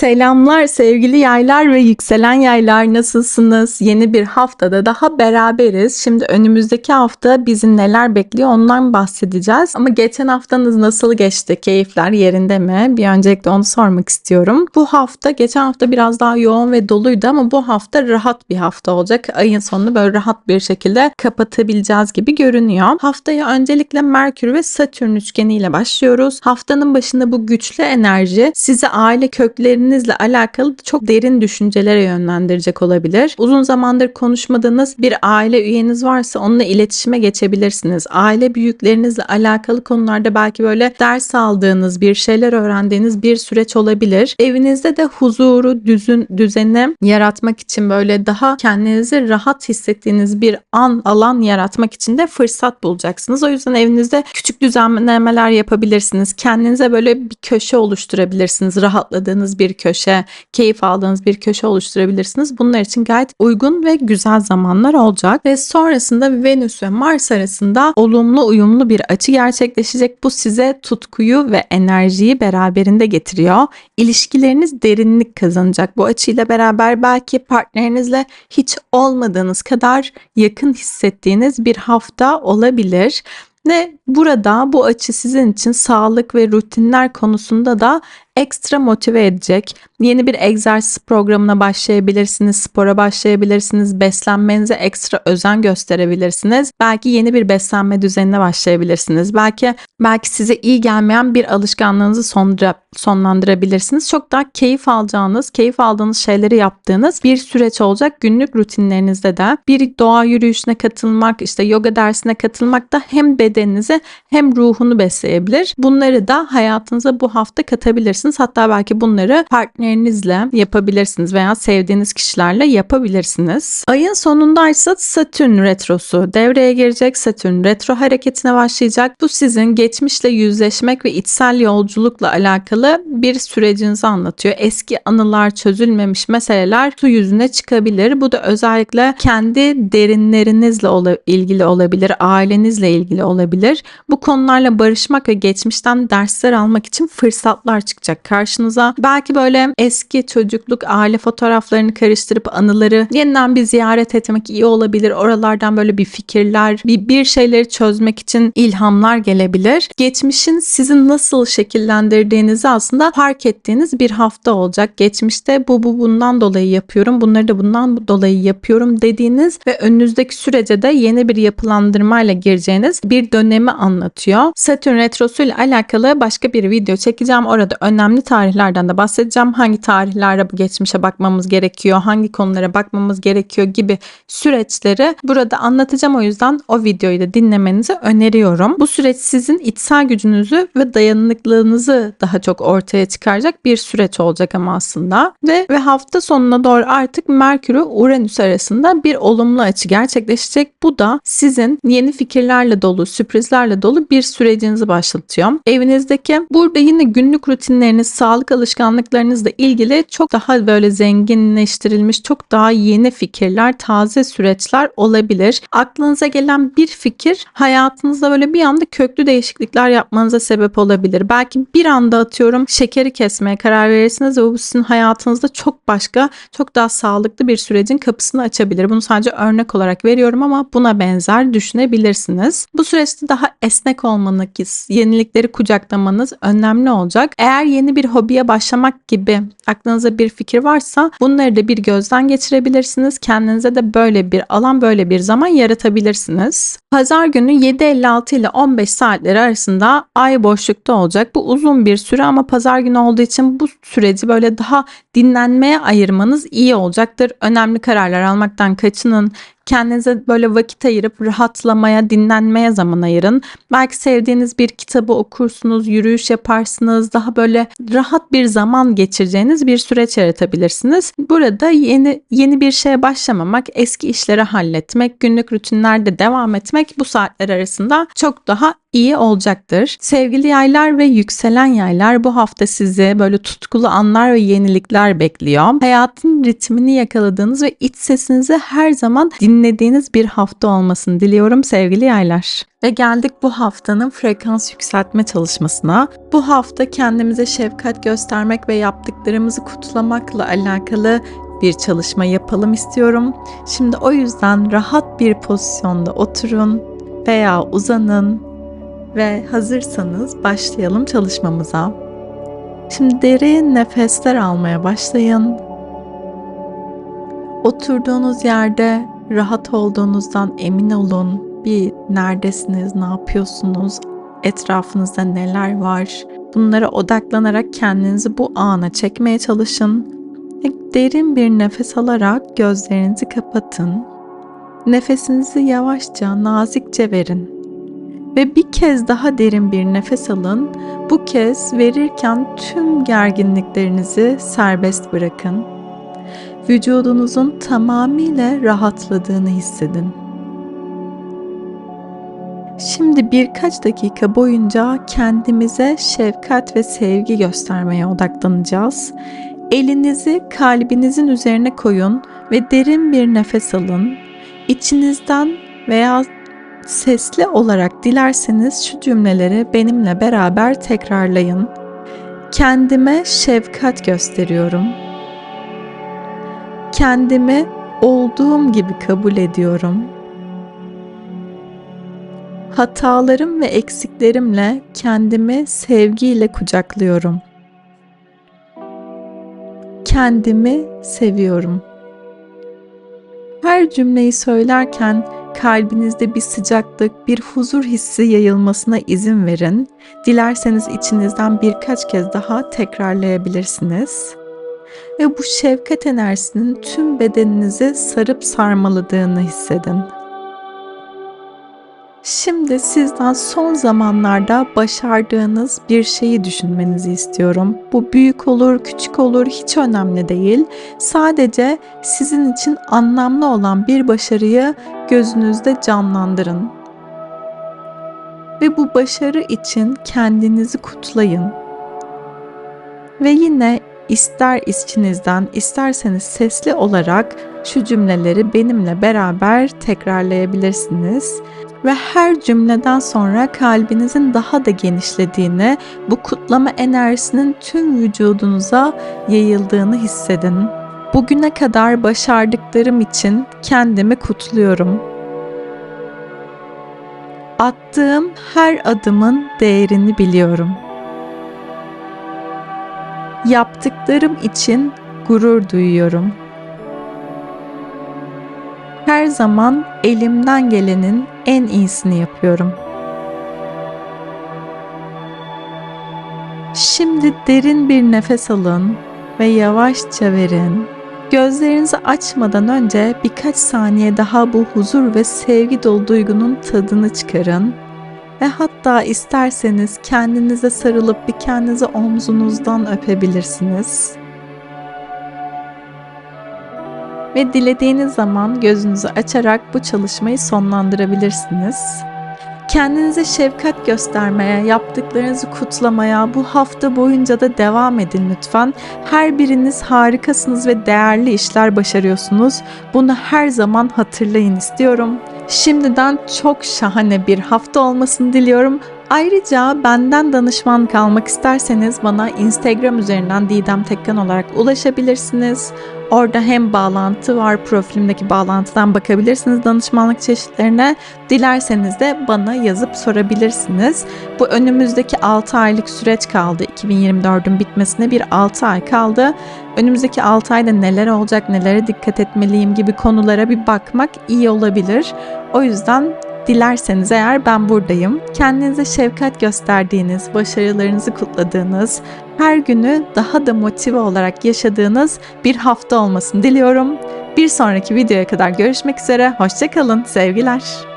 Selamlar sevgili yaylar ve yükselen yaylar nasılsınız? Yeni bir haftada daha beraberiz. Şimdi önümüzdeki hafta bizi neler bekliyor ondan bahsedeceğiz. Ama geçen haftanız nasıl geçti? Keyifler yerinde mi? Bir öncelikle onu sormak istiyorum. Bu hafta geçen hafta biraz daha yoğun ve doluydu ama bu hafta rahat bir hafta olacak. Ayın sonunu böyle rahat bir şekilde kapatabileceğiz gibi görünüyor. Haftaya öncelikle Merkür ve Satürn üçgeniyle başlıyoruz. Haftanın başında bu güçlü enerji sizi aile köklerinizle alakalı çok derin düşüncelere yönlendirecek olabilir. Uzun zamandır konuşmadığınız bir aile üyeniz varsa onunla iletişime geçebilirsiniz. Aile büyüklerinizle alakalı konularda belki böyle ders aldığınız, bir şeyler öğrendiğiniz bir süreç olabilir. Evinizde de huzuru, düzün, düzeni yaratmak için böyle daha kendinizi rahat hissettiğiniz bir an, alan yaratmak için de fırsat bulacaksınız. O yüzden evinizde küçük düzenlemeler yapabilirsiniz. Kendinize böyle bir köşe oluşturabilirsiniz. Rahatladığınız bir köşe, keyif aldığınız bir köşe oluşturabilirsiniz. Bunlar için gayet uygun ve güzel zamanlar olacak. Ve sonrasında Venüs ve Mars arasında olumlu uyumlu bir açı gerçekleşecek. Bu size tutkuyu ve enerjiyi beraberinde getiriyor. İlişkileriniz derinlik kazanacak. Bu açıyla beraber belki partnerinizle hiç olmadığınız kadar yakın hissettiğiniz bir hafta olabilir. Ve burada bu açı sizin için sağlık ve rutinler konusunda da ekstra motive edecek. Yeni bir egzersiz programına başlayabilirsiniz, spora başlayabilirsiniz, beslenmenize ekstra özen gösterebilirsiniz. Belki yeni bir beslenme düzenine başlayabilirsiniz. Belki belki size iyi gelmeyen bir alışkanlığınızı sonra, sonlandırabilirsiniz. Çok daha keyif alacağınız, keyif aldığınız şeyleri yaptığınız bir süreç olacak. Günlük rutinlerinizde de bir doğa yürüyüşüne katılmak, işte yoga dersine katılmak da hem bedeninizi hem ruhunu besleyebilir. Bunları da hayatınıza bu hafta katabilirsiniz. Hatta belki bunları partnerinizle yapabilirsiniz veya sevdiğiniz kişilerle yapabilirsiniz. Ayın sonundaysa Satürn retrosu devreye girecek. Satürn retro hareketine başlayacak. Bu sizin geçmişle yüzleşmek ve içsel yolculukla alakalı bir sürecinizi anlatıyor. Eski anılar, çözülmemiş meseleler su yüzüne çıkabilir. Bu da özellikle kendi derinlerinizle ola- ilgili olabilir, ailenizle ilgili olabilir. Bu konularla barışmak ve geçmişten dersler almak için fırsatlar çıkacak karşınıza. Belki böyle eski çocukluk aile fotoğraflarını karıştırıp anıları yeniden bir ziyaret etmek iyi olabilir. Oralardan böyle bir fikirler, bir, bir şeyleri çözmek için ilhamlar gelebilir. Geçmişin sizin nasıl şekillendirdiğinizi aslında fark ettiğiniz bir hafta olacak. Geçmişte bu bu bundan dolayı yapıyorum, bunları da bundan dolayı yapıyorum dediğiniz ve önünüzdeki sürece de yeni bir yapılandırmayla gireceğiniz bir dönemi anlatıyor. Satürn retrosu ile alakalı başka bir video çekeceğim. Orada önemli tarihlerden de bahsedeceğim. Hangi tarihlerde bu geçmişe bakmamız gerekiyor, hangi konulara bakmamız gerekiyor gibi süreçleri burada anlatacağım. O yüzden o videoyu da dinlemenizi öneriyorum. Bu süreç sizin içsel gücünüzü ve dayanıklılığınızı daha çok ortaya çıkaracak bir süreç olacak ama aslında. Ve ve hafta sonuna doğru artık Merkür Uranüs arasında bir olumlu açı gerçekleşecek. Bu da sizin yeni fikirlerle dolu, sürprizlerle dolu bir sürecinizi başlatıyor. Evinizdeki burada yine günlük rutinleriniz, sağlık alışkanlıklarınızla ilgili çok daha böyle zenginleştirilmiş, çok daha yeni fikirler, taze süreçler olabilir. Aklınıza gelen bir fikir hayatınızda böyle bir anda köklü değişiklikler yapmanıza sebep olabilir. Belki bir anda atıyorum şekeri kesmeye karar verirsiniz ve bu sizin hayatınızda çok başka, çok daha sağlıklı bir sürecin kapısını açabilir. Bunu sadece örnek olarak veriyorum ama buna benzer düşünebilirsiniz. Bu süreçte daha esnek olmanız, yenilikleri kucaklamanız önemli olacak. Eğer yeni bir hobiye başlamak gibi aklınıza bir fikir varsa bunları da bir gözden geçirebilirsiniz. Kendinize de böyle bir alan, böyle bir zaman yaratabilirsiniz. Pazar günü 7.56 ile 15 saatleri arasında ay boşlukta olacak. Bu uzun bir süre ama pazar günü olduğu için bu süreci böyle daha dinlenmeye ayırmanız iyi olacaktır. Önemli kararlar almaktan kaçının. Kendinize böyle vakit ayırıp rahatlamaya, dinlenmeye zaman ayırın. Belki sevdiğiniz bir kitabı okursunuz, yürüyüş yaparsınız. Daha böyle rahat bir zaman geçireceğiniz bir süreç yaratabilirsiniz. Burada yeni yeni bir şeye başlamamak, eski işleri halletmek, günlük rutinlerde devam etmek bu saatler arasında çok daha iyi olacaktır. Sevgili yaylar ve yükselen yaylar bu hafta sizi böyle tutkulu anlar ve yenilikler bekliyor. Hayatın ritmini yakaladığınız ve iç sesinizi her zaman dinlediğiniz dinlediğiniz bir hafta olmasını diliyorum sevgili yaylar. Ve geldik bu haftanın frekans yükseltme çalışmasına. Bu hafta kendimize şefkat göstermek ve yaptıklarımızı kutlamakla alakalı bir çalışma yapalım istiyorum. Şimdi o yüzden rahat bir pozisyonda oturun veya uzanın ve hazırsanız başlayalım çalışmamıza. Şimdi derin nefesler almaya başlayın. Oturduğunuz yerde rahat olduğunuzdan emin olun. Bir neredesiniz, ne yapıyorsunuz, etrafınızda neler var? Bunlara odaklanarak kendinizi bu ana çekmeye çalışın. Derin bir nefes alarak gözlerinizi kapatın. Nefesinizi yavaşça, nazikçe verin. Ve bir kez daha derin bir nefes alın. Bu kez verirken tüm gerginliklerinizi serbest bırakın. Vücudunuzun tamamıyla rahatladığını hissedin. Şimdi birkaç dakika boyunca kendimize şefkat ve sevgi göstermeye odaklanacağız. Elinizi kalbinizin üzerine koyun ve derin bir nefes alın. İçinizden veya sesli olarak dilerseniz şu cümleleri benimle beraber tekrarlayın. Kendime şefkat gösteriyorum. Kendimi olduğum gibi kabul ediyorum. Hatalarım ve eksiklerimle kendimi sevgiyle kucaklıyorum. Kendimi seviyorum. Her cümleyi söylerken kalbinizde bir sıcaklık, bir huzur hissi yayılmasına izin verin. Dilerseniz içinizden birkaç kez daha tekrarlayabilirsiniz. Ve bu şefkat enerjisinin tüm bedeninizi sarıp sarmaladığını hissedin. Şimdi sizden son zamanlarda başardığınız bir şeyi düşünmenizi istiyorum. Bu büyük olur, küçük olur hiç önemli değil. Sadece sizin için anlamlı olan bir başarıyı gözünüzde canlandırın. Ve bu başarı için kendinizi kutlayın. Ve yine ister içinizden isterseniz sesli olarak şu cümleleri benimle beraber tekrarlayabilirsiniz ve her cümleden sonra kalbinizin daha da genişlediğini, bu kutlama enerjisinin tüm vücudunuza yayıldığını hissedin. Bugüne kadar başardıklarım için kendimi kutluyorum. Attığım her adımın değerini biliyorum. Yaptıklarım için gurur duyuyorum. Her zaman elimden gelenin en iyisini yapıyorum. Şimdi derin bir nefes alın ve yavaşça verin. Gözlerinizi açmadan önce birkaç saniye daha bu huzur ve sevgi dolu duygunun tadını çıkarın ve hatta isterseniz kendinize sarılıp bir kendinizi omzunuzdan öpebilirsiniz. Ve dilediğiniz zaman gözünüzü açarak bu çalışmayı sonlandırabilirsiniz. Kendinize şefkat göstermeye, yaptıklarınızı kutlamaya bu hafta boyunca da devam edin lütfen. Her biriniz harikasınız ve değerli işler başarıyorsunuz. Bunu her zaman hatırlayın istiyorum. Şimdiden çok şahane bir hafta olmasını diliyorum. Ayrıca benden danışman kalmak isterseniz bana Instagram üzerinden Didem Tekkan olarak ulaşabilirsiniz. Orada hem bağlantı var, profilimdeki bağlantıdan bakabilirsiniz danışmanlık çeşitlerine. Dilerseniz de bana yazıp sorabilirsiniz. Bu önümüzdeki 6 aylık süreç kaldı. 2024'ün bitmesine bir 6 ay kaldı. Önümüzdeki 6 ayda neler olacak, nelere dikkat etmeliyim gibi konulara bir bakmak iyi olabilir. O yüzden Dilerseniz eğer ben buradayım. Kendinize şefkat gösterdiğiniz, başarılarınızı kutladığınız, her günü daha da motive olarak yaşadığınız bir hafta olmasını diliyorum. Bir sonraki videoya kadar görüşmek üzere. Hoşçakalın. Sevgiler.